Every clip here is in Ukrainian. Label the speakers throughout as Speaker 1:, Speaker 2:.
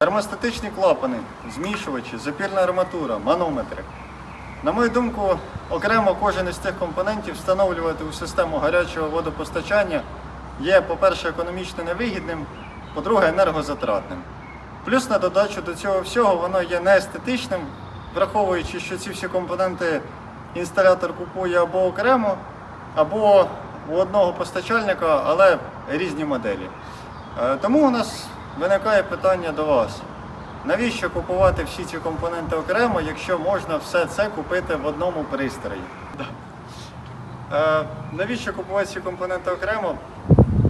Speaker 1: Термостатичні клапани, змішувачі, запірна арматура, манометри. На мою думку, окремо кожен із цих компонентів встановлювати у систему гарячого водопостачання є, по-перше, економічно невигідним, по-друге, енергозатратним. Плюс на додачу до цього всього воно є неестетичним, враховуючи, що ці всі компоненти інсталятор купує або окремо, або у одного постачальника, але різні моделі. Е, Тому у нас виникає питання до вас. Навіщо купувати всі ці компоненти окремо, якщо можна все це купити в одному пристрої? Е, навіщо купувати ці компоненти окремо?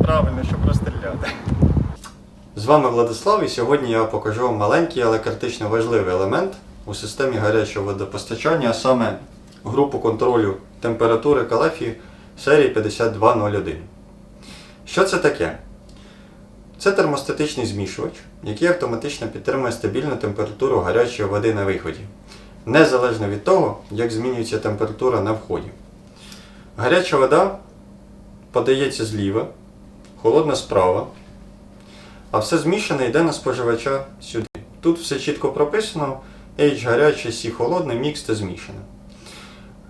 Speaker 1: Правильно, щоб розстріляти. З вами Владислав, і сьогодні я покажу вам маленький, але критично важливий елемент у системі гарячого водопостачання, а саме групу контролю температури калефі серії 5201. Що це таке? Це термостатичний змішувач, який автоматично підтримує стабільну температуру гарячої води на виході, незалежно від того, як змінюється температура на вході. Гаряча вода подається зліва, холодна справа, а все змішане йде на споживача сюди. Тут все чітко прописано: H гаряче, C холодне, мікс та змішане.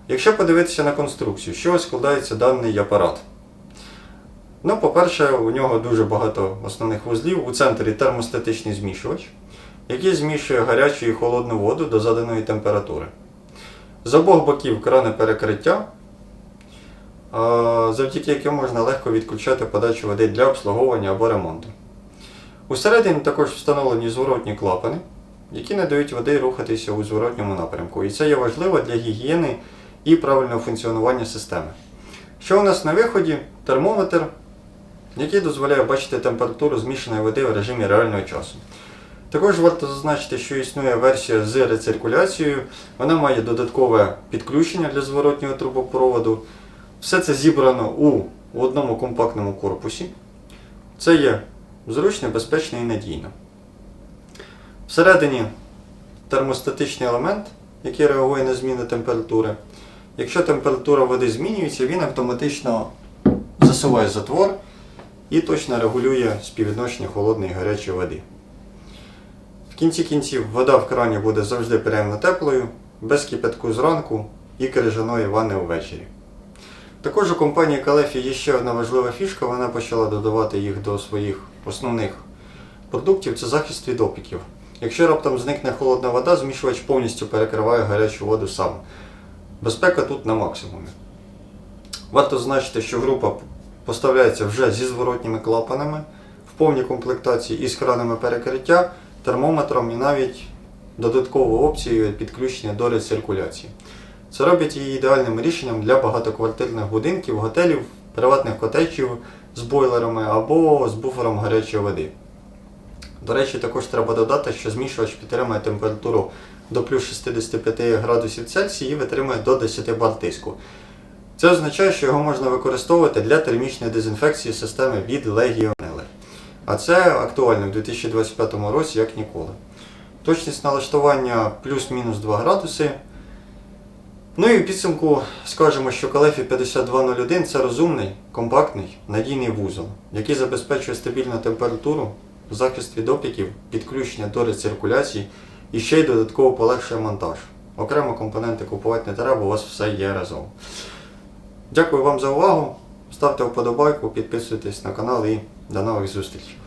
Speaker 1: Якщо подивитися на конструкцію, з чого складається даний апарат? Ну, по-перше, у нього дуже багато основних вузлів. У центрі термостатичний змішувач, який змішує гарячу і холодну воду до заданої температури. З обох боків крани перекриття, завдяки яким можна легко відключати подачу води для обслуговування або ремонту. Усередині також встановлені зворотні клапани, які не дають води рухатися у зворотньому напрямку. І це є важливо для гігієни і правильного функціонування системи. Що у нас на виході? Термометр, який дозволяє бачити температуру змішаної води в режимі реального часу. Також варто зазначити, що існує версія з рециркуляцією. Вона має додаткове підключення для зворотнього трубопроводу. Все це зібрано у одному компактному корпусі. Це є зручно, безпечно і надійно. Всередині термостатичний елемент, який реагує на зміну температури. Якщо температура води змінюється, він автоматично засуває затвор і точно регулює співвідношення холодної і гарячої води. В кінці кінців вода в крані буде завжди приємно теплою, без кипятку зранку і крижаної ванни ввечері. Також у компанії Калефі є ще одна важлива фішка, вона почала додавати їх до своїх основних продуктів це захист від опіків. Якщо раптом зникне холодна вода, змішувач повністю перекриває гарячу воду сам. Безпека тут на максимумі. Варто зазначити, що група поставляється вже зі зворотніми клапанами в повній комплектації із кранами перекриття, термометром і навіть додатковою опцією підключення до рециркуляції. Це робить її ідеальним рішенням для багатоквартирних будинків, готелів, приватних котеджів з бойлерами або з буфером гарячої води. До речі, також треба додати, що змішувач підтримує температуру до плюс 65 градусів Цельсія і витримує до 10 бар тиску. Це означає, що його можна використовувати для термічної дезінфекції системи від легіонели. А це актуально в 2025 році як ніколи. Точність налаштування плюс-мінус 2 градуси. Ну і в підсумку скажемо, що Калефі 5201 це розумний, компактний, надійний вузол, який забезпечує стабільну температуру, захист від опіків, підключення до рециркуляції і ще й додатково полегшує монтаж. Окремо компоненти купувати не треба, у вас все є разом. Дякую вам за увагу. Ставте вподобайку, підписуйтесь на канал і до нових зустрічей.